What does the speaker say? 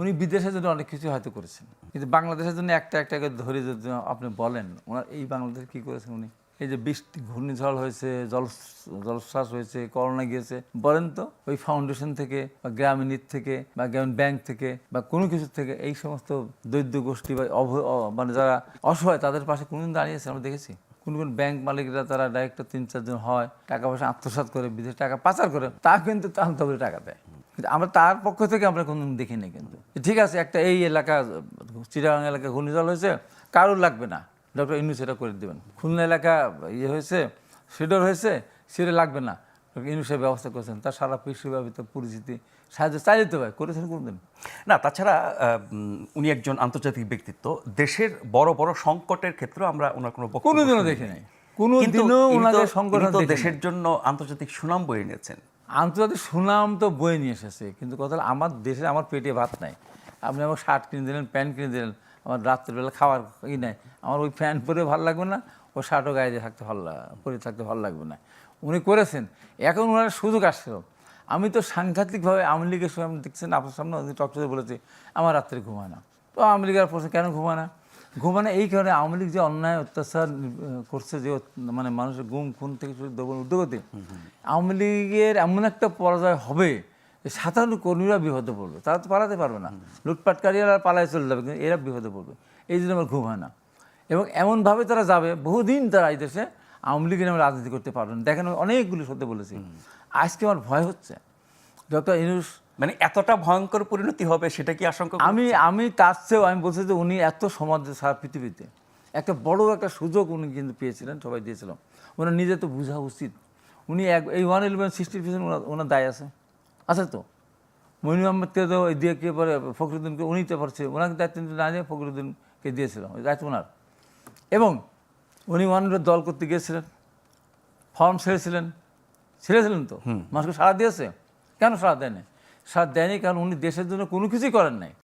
উনি বিদেশের জন্য অনেক কিছু হয়তো করেছেন। কিন্তু বাংলাদেশের জন্য একটা একটা ধরে যদি আপনি বলেন, ওনার এই বাংলাদেশ কি করেছেন উনি? এই যে বৃষ্টি, ঘূর্ণিঝড় হয়েছে, জল জলশ্বাস হয়েছে, করোনা গিয়েছে, বলেন তো, ওই ফাউন্ডেশন থেকে বা গ্রামীণ থেকে বা গ্রামীণ ব্যাংক থেকে বা কোনো কিছু থেকে এই সমস্ত দৈত্য গোষ্ঠী বা মানে যারা অসহায়, তাদের পাশে কোনদিন দাঁড়িয়েছে আমরা দেখেছি? কোন কোন ব্যাংক মালিকরা তারা ডাইরেক্ট তিন চারজন হয়, টাকা পয়সা আত্মসাৎ করে, বিদেশ টাকা পাচার করে, তা কিন্তু তাহলে টাকা দেয়। কিন্তু আমরা তার পক্ষ থেকে আমরা কোনদিন দেখিনি কিন্তু। ঠিক আছে একটা এই এলাকা চিরাং এলাকা ঘূর্ণিঝড় হয়েছে কারোর লাগবে না। ডক্টর ইনু সেটা করে দেবেন। খুলনা এলাকা ইয়ে হয়েছে সিডর হয়েছে সেটা লাগবে না। সে ব্যবস্থা করেছেন তার সারা বিশ্বব্যাপিত পরিচিতি সাহায্য দিতে হবে করেছেন কোনদিন। না তাছাড়া উনি একজন আন্তর্জাতিক ব্যক্তিত্ব। দেশের বড় বড় সংকটের ক্ষেত্রে আমরা ওনার কোনো কোনোদিনও। দেখি নাই কোনো দিনও ওনাদের নাই। দেশের জন্য আন্তর্জাতিক সুনাম বয়ে এনেছেন। আন্তর্জাতিক সুনাম তো বয়ে নিয়ে এসেছে, কিন্তু কথা হলো আমার দেশে আমার পেটে ভাত নাই। আপনি আমার শার্ট কিনে দিলেন প্যান্ট কিনে দিলেন, আমার রাত্রিবেলা খাওয়ার ই নাই। আমার ওই প্যান্ট পরে ভালো লাগবে না, ও শার্টও গায়ে দিয়ে থাকতে ভালো পরে থাকতে ভালো লাগবে না। উনি করেছেন। এখন ওনার সুযোগ আসছিল আমি তো সাংঘাতিকভাবে আওয়ামী লীগের সময় দেখছেন, আপনার সামনে টকশোতে বলেছি, আমার রাত্রে ঘুমায় না। তো আওয়ামী লীগের প্রশ্ন, কেন ঘুমায় না? ঘুমানো এই কারণে আওয়ামী লীগ যে অন্যায় অত্যাচার করছে যে মানে মানুষের গুম খুন থেকে শুরু দমন উদ্যোগতে আওয়ামী লীগের এমন একটা পরাজয় হবে যে সাধারণ কর্মীরা বিপদে পড়বে। তারা তো পালাতে পারবে না। লুটপাটকারীরা পালায় চলে যাবে কিন্তু এরা বিপদে পড়বে। এই জন্য আমার ঘুম হয় না। এবং এমনভাবে তারা যাবে বহুদিন তারা এই দেশে আওয়ামী লীগের নামে রাজনীতি করতে পারবেন দেখেন আমি অনেকগুলি সত্যি বলেছি। আজকে আমার ভয় হচ্ছে। ডক্টর ইনুস মানে এতটা ভয়ঙ্কর পরিণতি হবে সেটা কি আশঙ্কা আমি আমি তার চেয়েও আমি বলছি যে উনি এত সমাজ সারা পৃথিবীতে একটা বড় একটা সুযোগ উনি কিন্তু পেয়েছিলেন সবাই দিয়েছিলাম ওনার নিজে তো বোঝা উচিত। উনি এক এই ওয়ান ইলেভেন সিক্সটি পার্সেন্ট ওনার দায় আছে। আছে তো? মইনুল আহমেদকে তো দিয়ে কে পরে ফখরুদ্দিনকে উনি তো পারছে ওনাকে দায়িত্ব না দিয়ে ফখরুদ্দিনকে দিয়েছিল ওই দায়িত্ব ওনার। এবং উনি ওয়ান দল করতে গিয়েছিলেন ফর্ম ছেড়েছিলেন। ছেড়েছিলেন তো? মানুষকে সাড়া দিয়েছে? কেন সাড়া দেয়নি সাড়া দেয়নি কারণ উনি দেশের জন্য কোনো কিছুই করেন নাই।